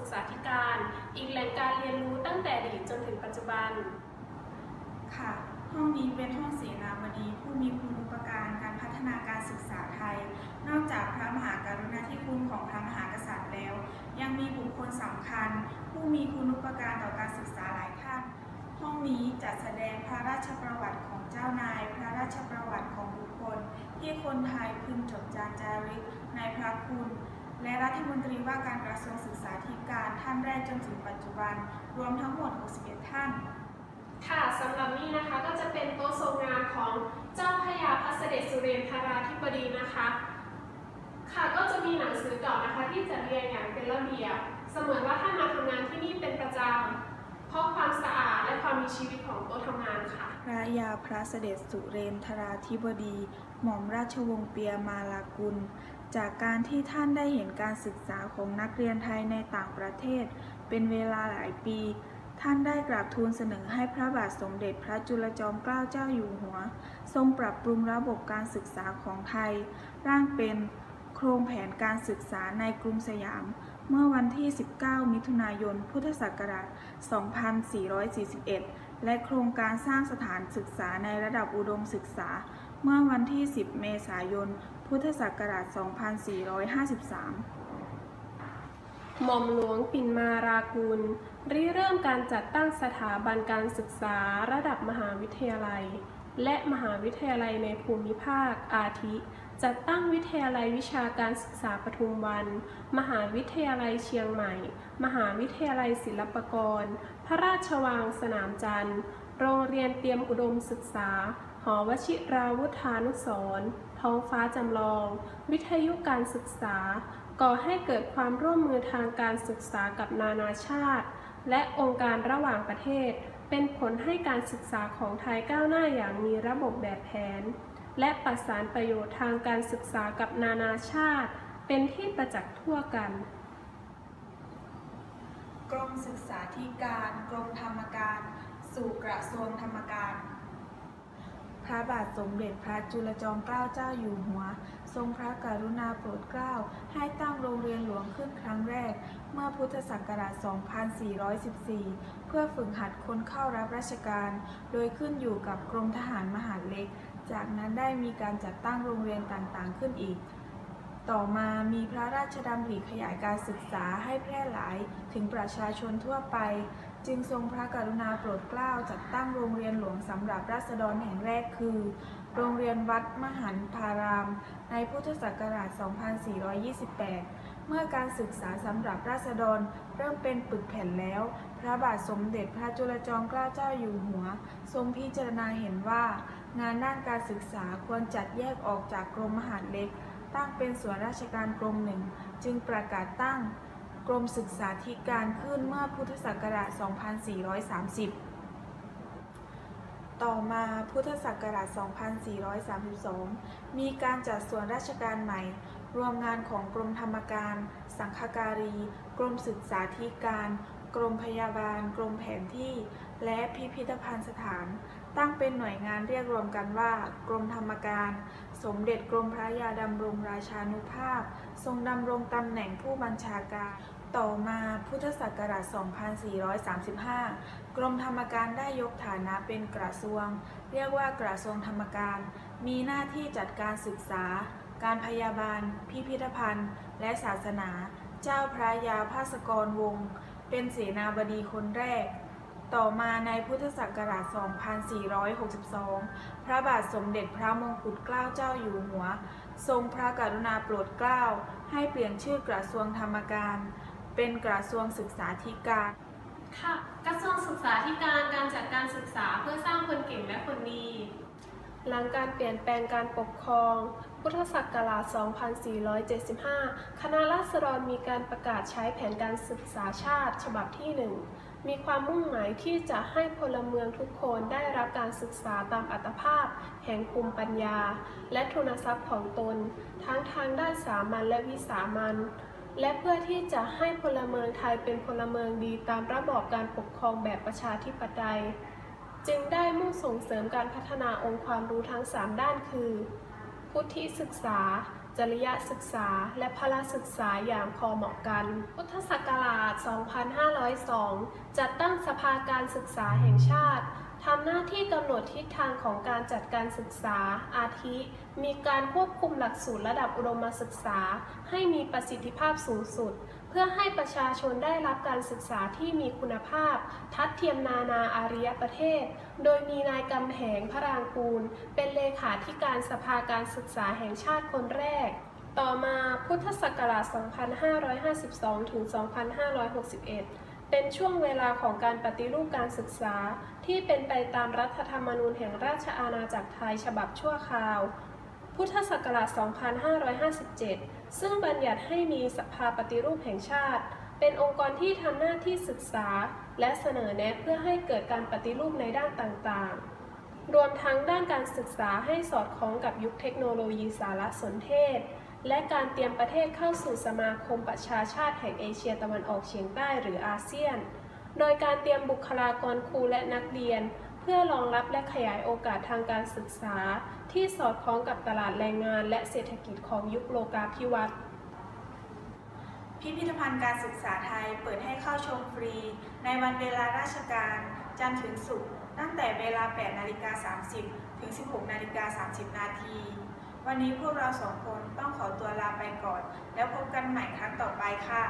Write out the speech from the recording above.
ศึกษาธิการ อีกแหล่งการเรียนรู้ตั้งแต่อดีตจนถึงปัจจุบัน ค่ะ ห้องนี้เป็นห้องเสนาบดี ผู้มีคุณอุปการการพัฒนาการศึกษาไทย นอกจากพระมหากรุณาธิคุณของพระมหากษัตริย์แล้ว ยังมีบุคคลสำคัญ ผู้มีคุณอุปการต่อการศึกษาหลายท่าน ห้องนี้จัดแสดงพระราชประวัติของเจ้านาย พระราชประวัติของบุคคล ที่คนไทยพึงจดจาจารึกในพระคุณ และรัฐมนตรีว่าการกระทรวงศึกษาธิการท่านแรกจนถึงปัจจุบัน รวมทั้งหมด 61 ท่าน ค่ะสำหรับนี่นะคะก็จะเป็นโต๊ะทรงงานของเจ้าพระยาพระเสด็จสุเรนทราธิบดีนะคะ ค่ะก็จะมีหนังสือเก่านะคะที่จัดเรียงอย่างเป็นระเบียบ เสมือนว่าท่านมาทำงานที่นี่เป็นประจำเพราะความสะอาดและความมีชีวิตของโต๊ะทำงานค่ะ พระยาพระเสด็จสุเรนทราธิบดี หม่อมราชวงศ์เปียมาลากุล จากการที่ท่านได้เห็นการศึกษาของนักเรียนไทยในต่างประเทศ เป็นเวลาหลายปี ท่านได้กราบทูลเสนอให้พระบาทสมเด็จพระจุลจอมเกล้าเจ้าอยู่หัว ทรงปรับปรุงระบบการศึกษาของไทย ร่างเป็นโครงแผนการศึกษาในกรุงสยาม เมื่อวันที่ 19 มิถุนายน พุทธศักราช 2441 และโครงการสร้างสถานศึกษาในระดับอุดมศึกษา เมื่อวันที่ 10 เมษายน พุทธศักราช 2453 หม่อมหลวงปิ่นมารากุลริเริ่มการจัดตั้งสถาบันการศึกษาระดับมหาวิทยาลัย และมหาวิทยาลัยในภูมิภาคอาทิ จัดตั้งวิทยาลัยวิชาการศึกษาปทุมวัน มหาวิทยาลัยเชียงใหม่ มหาวิทยาลัยศิลปากร พระราชวังสนามจันทร์ โรงเรียนเตรียมอุดมศึกษา หอวชิราวุธานุสร ท้องฟ้าจำลอง วิทยุการศึกษา ก่อให้เกิดความร่วมมือทางการศึกษากับนานาชาติ และองค์การระหว่างประเทศ เป็นผลให้การศึกษาของไทยก้าวหน้าอย่างมีระบบแบบแผน และประสานประโยชน์ทางการศึกษากับนานาชาติ เป็นที่ประจักษ์ทั่วกันกรมศึกษาธิการ กรมธรรมการ สู่กระทรวงธรรมการ ระบาทสมเด็จพระจุลจอมเกล้าเจ้าอยู่หัว ทรงพระกรุณาโปรดเกล้า ให้ตั้งโรงเรียนหลวงขึ้นครั้งแรก เมื่อพุทธศักราช 2414 เพื่อฝึกหัดคนเข้ารับราชการ โดยขึ้นอยู่กับกรมทหารมหาดเล็ก จากนั้นได้มีการจัดตั้งโรงเรียนต่างๆขึ้นอีก ต่อมามีพระราชดำริขยายการศึกษาให้แพร่หลายถึงประชาชนทั่วไป จึงทรงพระกรุณาโปรดเกล้าจัดตั้งโรงเรียนหลวงสำหรับราษฎรแห่งแรกคือ โรงเรียนวัดมหันพาราม ในพุทธศักราช 2428 เมื่อการศึกษาสำหรับราษฎรเริ่มเป็นปึกแผ่นแล้ว พระบาทสมเด็จพระจุลจอมเกล้าเจ้าอยู่หัว ทรงพิจารณาเห็นว่า งานด้านการศึกษาควรจัดแยกออกจากกรมมหาดเล็ก ตั้งเป็นส่วนราชการกรมหนึ่ง จึงประกาศตั้งกรมศึกษาธิการขึ้นเมื่อพุทธศักราช 2430 ต่อมาพุทธศักราช 2432 มีการจัดส่วนราชการใหม่ รวมงานของกรมธรรมการ สังฆการี กรมศึกษาธิการ กรมพยาบาล กรมแผนที่ และพิพิธภัณฑ์สถาน ตั้งเป็นหน่วยงานเรียกรวมกันว่า กรมธรรมการ สมเด็จกรมพระยาดำรงราชานุภาพ ทรงดำรงตำแหน่งผู้บัญชาการ ต่อมาพุทธศักราช 2435 กรมธรรมการได้ยกฐานะเป็นกระทรวง เรียกว่ากระทรวงธรรมการ มีหน้าที่จัดการศึกษา การพยาบาล พิพิธภัณฑ์ และศาสนา เจ้าพระยาภาสกรวงศ์เป็นเสนาบดีคนแรก ต่อมาในพุทธศักราช 2462 พระบาทสมเด็จพระมงกุฎเกล้าเจ้าอยู่หัว ทรงพระกรุณาโปรดเกล้า ให้เปลี่ยนชื่อกระทรวงธรรมการ เป็นกระทรวงศึกษาธิการ ค่ะ กระทรวงศึกษาธิการการจัดการศึกษาเพื่อสร้างคนเก่งและคนดี หลังการเปลี่ยนแปลงการปกครอง พุทธศักราช 2475 คณะราษฎรมีการประกาศใช้แผนการศึกษาชาติฉบับที่ 1 มีความมุ่งหมายที่จะให้พลเมืองทุกคนได้รับการศึกษาตามอัตภาพ แห่งภูมิปัญญา และทุนทรัพย์ของตน ทั้งทางด้านสามัญและวิสามัญและเพื่อที่จะให้พลเมืองไทยเป็นพลเมืองดีตามระบอบการปกครองแบบประชาธิปไตย จึงได้มุ่งส่งเสริมการพัฒนาองค์ความรู้ทั้ง 3 ด้านคือ พุทธิศึกษาจจริยศึกษา และพละศึกษาอย่างพอเหมาะกัน พุทธศักราช 2502 จัดตั้งสภาการศึกษาแห่งชาติทำหน้าที่กำหนดทิศทางของการจัดการศึกษา อาทิ มีการควบคุมหลักสูตรระดับอุดมศึกษา ให้มีประสิทธิภาพสูงสุด เพื่อให้ประชาชนได้รับการศึกษาที่มีคุณภาพ ทัดเทียมนานาอารยประเทศ โดยมีนายกำแหงพระรางกูล เป็นเลขาธิการสภาการศึกษาแห่งชาติคนแรก ต่อมาพุทธศักราช 2552 ถึง 2561เป็นช่วงเวลาของการปฏิรูปการศึกษาที่เป็นไปตามรัฐธรรมนูญแห่งราชอาณาจักรไทยฉบับชั่วคราว พุทธศักราช 2557 ซึ่งบัญญัติให้มีสภาปฏิรูปแห่งชาติ เป็นองค์กรที่ทำหน้าที่ศึกษา และเสนอแนะเพื่อให้เกิดการปฏิรูปในด้านต่างๆ รวมทั้งด้านการศึกษาให้สอดคล้องกับยุคเทคโนโลยีสารสนเทศ และการเตรียมประเทศเข้าสู่สมาคมประชาชาติแห่งเอเชียตะวันออกเฉียงใต้หรืออาเซียน โดยการเตรียมบุคลากรครูและนักเรียน เพื่อรองรับและขยายโอกาสทางการศึกษา ที่สอดคล้องกับตลาดแรงงานและเศรษฐกิจของยุคโลกาภิวัตน์ พิพิธภัณฑ์การศึกษาไทยเปิดให้เข้าชมฟรี ในวันเวลาราชการ จันทร์ถึงศุกร์ตั้งแต่เวลา 8 นาฬิกา 30 ถึง 16 นาฬิกา 30 นาที วันนี้พวกเราสองคนต้องขอตัวลาไปก่อน แล้วพบกันใหม่ครั้งต่อไปค่ะ